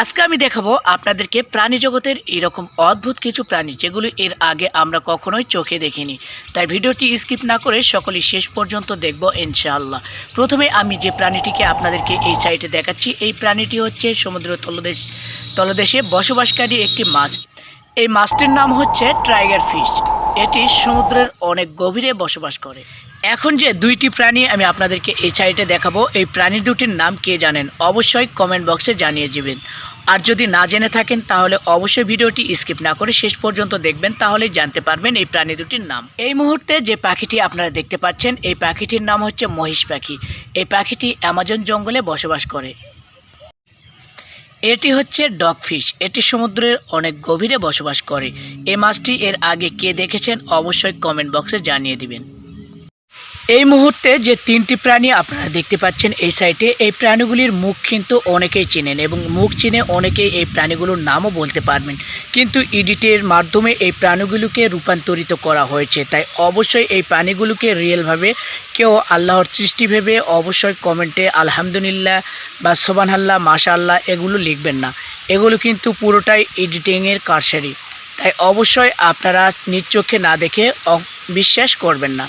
আজকে আমি দেখাবো আপনাদেরকে প্রাণী জগতের এরকম অদ্ভুত কিছু প্রাণী, যেগুলো এর আগে আমরা কখনোই চোখে দেখিনি। তাই ভিডিওটি স্কিপ না করে সকলেই শেষ পর্যন্ত দেখব ইনশাআল্লাহ। প্রথমে আমি যে প্রাণীটিকে আপনাদেরকে এই সাইটে দেখাচ্ছি, এই প্রাণীটি হচ্ছে সমুদ্র তলদেশ, তলদেশে বসবাসকারী একটি মাছ। এই মাছটির নাম হচ্ছে টাইগার ফিশ। এটি সমুদ্রের অনেক গভীরে বসবাস করে। এখন যে দুইটি প্রাণী আমি আপনাদেরকে এই সাইটে দেখাবো, এই প্রাণী দুটির নাম কে জানেন অবশ্যই কমেন্ট বক্সে জানিয়ে যাবেন আর যদি না জেনে থাকেন, তাহলে অবশ্যই ভিডিওটি স্কিপ না করে শেষ পর্যন্ত দেখবেন, তাহলেই জানতে পারবেন এই প্রাণী দুটির নাম। এই মুহূর্তে যে পাখিটি আপনারা দেখতে পাচ্ছেন, এই পাখিটির নাম হচ্ছে মহিষ পাখি। এই পাখিটি অ্যামাজন জঙ্গলে বসবাস করে। এটি হচ্ছে ডগ ফিশ এটি সমুদ্রের অনেক গভীরে বসবাস করে। এ মাছটি এর আগে কে দেখেছেন অবশ্যই কমেন্ট বক্সে জানিয়ে দিবেন। এই মুহূর্তে যে তিনটি প্রাণী আপনারা দেখতে পাচ্ছেন এই সাইটে, এই প্রাণীগুলির মুখ কিন্তু অনেকেই চেনেন এবং মুখ চিনে অনেকেই এই প্রাণীগুলোর নামও বলতে পারবেন। কিন্তু এডিটের মাধ্যমে এই প্রাণীগুলোকে রূপান্তরিত করা হয়েছে। তাই অবশ্যই এই প্রাণীগুলোকে রিয়েলভাবে কেউ আল্লাহর সৃষ্টি ভেবে অবশ্যই কমেন্টে আলহামদুলিল্লাহ বা সোবান আল্লাহ মাশা আল্লাহ এগুলো লিখবেন না। এগুলো কিন্তু পুরোটাই এডিটিংয়ের কারসারি তাই অবশ্যই আপনারা নিজ চোখে না দেখে বিশ্বাস করবেন না।